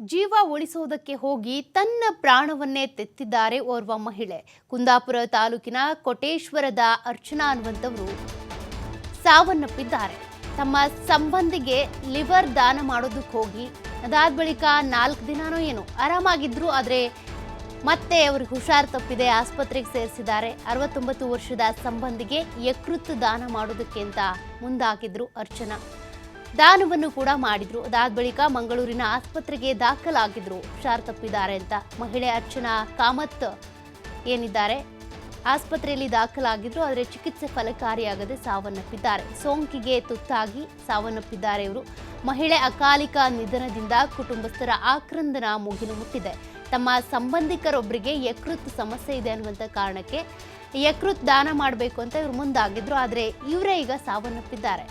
ಜೀವ ಉಳಿಸುವುದಕ್ಕೆ ಹೋಗಿ ತನ್ನ ಪ್ರಾಣವನ್ನೇ ತೆತ್ತಿದ್ದಾರೆ ಓರ್ವ ಮಹಿಳೆ. ಕುಂದಾಪುರ ತಾಲೂಕಿನ ಕೋಟೇಶ್ವರದ ಅರ್ಚನಾ ಅನ್ನುವಂಥವರು ಸಾವನ್ನಪ್ಪಿದ್ದಾರೆ. ತಮ್ಮ ಸಂಬಂಧಿಗೆ ಲಿವರ್ ದಾನ ಮಾಡೋದಕ್ಕೆ ಹೋಗಿ. ಅದಾದ ಬಳಿಕ ನಾಲ್ಕು ದಿನಾನೋ ಏನೋ ಆರಾಮಾಗಿದ್ರು, ಆದರೆ ಮತ್ತೆ ಅವ್ರಿಗೆ ಹುಷಾರು ತಪ್ಪಿದೆ, ಆಸ್ಪತ್ರೆಗೆ ಸೇರಿಸಿದ್ದಾರೆ. ಅರವತ್ತೊಂಬತ್ತು ವರ್ಷದ ಸಂಬಂಧಿಗೆ ಯಕೃತ್ತು ದಾನ ಮಾಡೋದಕ್ಕೆ ಅಂತ ಮುಂದಾಗಿದ್ರು ಅರ್ಚನಾ. ದಾನವನ್ನು ಕೂಡ ಮಾಡಿದ್ರು. ಅದಾದ ಬಳಿಕ ಮಂಗಳೂರಿನ ಆಸ್ಪತ್ರೆಗೆ ದಾಖಲಾಗಿದ್ರು. ಹುಷಾರ್ ತಪ್ಪಿದ್ದಾರೆ ಅಂತ ಮಹಿಳೆ ಅರ್ಚನಾ ಕಾಮತ್ ಏನಿದ್ದಾರೆ, ಆಸ್ಪತ್ರೆಯಲ್ಲಿ ದಾಖಲಾಗಿದ್ರು, ಆದರೆ ಚಿಕಿತ್ಸೆ ಫಲಕಾರಿಯಾಗದೆ ಸಾವನ್ನಪ್ಪಿದ್ದಾರೆ. ಸೋಂಕಿಗೆ ತುತ್ತಾಗಿ ಸಾವನ್ನಪ್ಪಿದ್ದಾರೆ ಇವರು. ಮಹಿಳೆ ಅಕಾಲಿಕ ನಿಧನದಿಂದ ಕುಟುಂಬಸ್ಥರ ಆಕ್ರಂದನ ಮುಗಿಲು ಮುಟ್ಟಿದೆ. ತಮ್ಮ ಸಂಬಂಧಿಕರೊಬ್ಬರಿಗೆ ಯಕೃತ್ ಸಮಸ್ಯೆ ಇದೆ ಅನ್ನುವಂಥ ಕಾರಣಕ್ಕೆ ಯಕೃತ್ ದಾನ ಮಾಡಬೇಕು ಅಂತ ಇವರು ಮುಂದಾಗಿದ್ರು. ಆದರೆ ಇವರೇ ಈಗ ಸಾವನ್ನಪ್ಪಿದ್ದಾರೆ.